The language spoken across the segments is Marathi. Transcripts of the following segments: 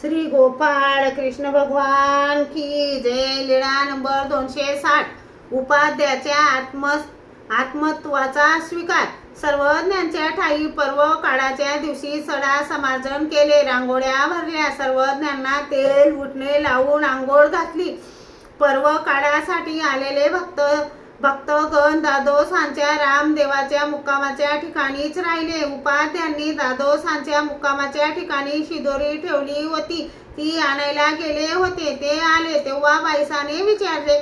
श्री गोपाळ कृष्ण भगवान की जय लीळा नंबर दोनशे साठ. उपाध्याच्या आत्म आत्मत्वाचा स्वीकार. सर्वज्ञांच्या ठाई पर्व काळाच्या दिवशी सडा समार्जन केले. रांगोळ्या भरल्या. सर्वज्ञांना तेल उठणे लावून आंघोळ घातली. पर्व काळासाठी आलेले भक्त भक्तगण दादोसांच्या रामदेवाच्या मुक्कामाच्या ठिकाणीच राहिले. उपाध्यांनी दादोसांच्या मुक्कामाच्या ठिकाणी शिदोरी ठेवली होती. ती आणायला गेले होते. ते आले तेव्हा बाईसाने विचारले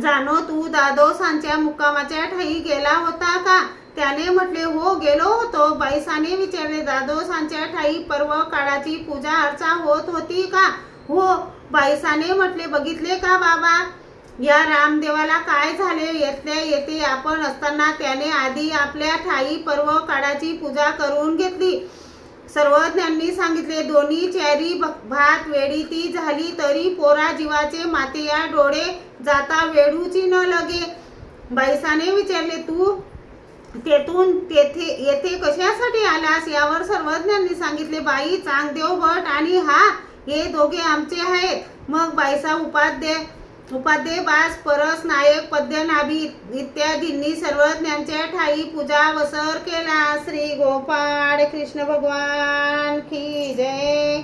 जाणो तू दादोसांच्या मुक्कामाच्या ठाई गेला होता का? त्याने म्हटले हो गेलो होतो. बाईसाने विचारले दादोसांच्या ठाई पर्व काळाची पूजा अर्चा होत होती का? हो. बाईसाने म्हटले बघितले का बाबा? या रामदेवाला काय झाले? येथल्या येथे आपण असताना त्याने आधी आपल्या ठाई पर्व काळाची पूजा करून घेतली. सर्वज्ञांनी सांगितले दोन्ही चॅरी भ- भात वेडी ती झाली तरी पोरा जीवाचे माते या डोळे जाता वेडूची न लगे. बैसाने विचारले तू तेथून तेथे येथे कशासाठी आलास? यावर सर्वज्ञांनी सांगितले बाई चांगदेव भट आणि हा हे दोघे आमचे आहेत. मग बाईसा उपाध्याय उपाध्ये बास परस नायक पद्यनाभी इत्यादींनी सर्वज्ञांच्या ठाई पूजा वसर केला. श्री गोपाळ कृष्ण भगवान की जय.